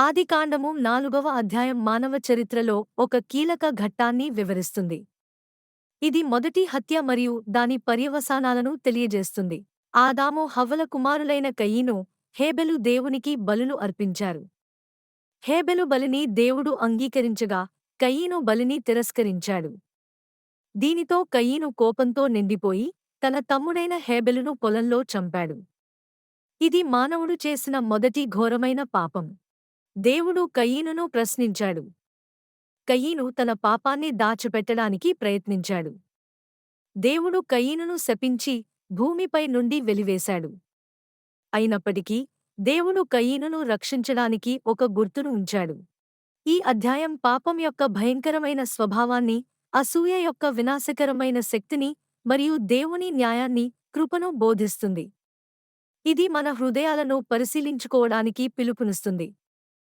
ఆదికాండము నాలుగవ అధ్యాయం మానవ చరిత్రలో ఒక కీలక ఘట్టాన్ని వివరిస్తుంది. ఇది మొదటి హత్య మరియు దాని పర్యవసానాలను తెలియజేస్తుంది. ఆదాము హవ్వల కుమారులైన కయీను హేబెలు దేవునికి బలులు అర్పించారు. హేబెలు బలిని దేవుడు అంగీకరించగా కయీను బలిని తిరస్కరించాడు. దీనితో కయీను కోపంతో నిండిపోయి తన తమ్ముడైన హేబెలును పొలంలో చంపాడు. ఇది మానవుడు చేసిన మొదటి ఘోరమైన పాపం. దేవుడు కయీనును ప్రశ్నించాడు. కయీను తన పాపాన్ని దాచిపెట్టడానికి ప్రయత్నించాడు. దేవుడు కయీనును శపించి భూమిపై నుండి వెలివేశాడు. అయినప్పటికీ దేవుడు కయీనును రక్షించడానికి ఒక గుర్తును ఉంచాడు. ఈ అధ్యాయం పాపం యొక్క భయంకరమైన స్వభావాన్ని అసూయ యొక్క వినాశకరమైన శక్తిని మరియు దేవుని న్యాయాన్ని కృపను బోధిస్తుంది. ఇది మన హృదయాలను పరిశీలించుకోవడానికి పిలుపునిస్తుంది.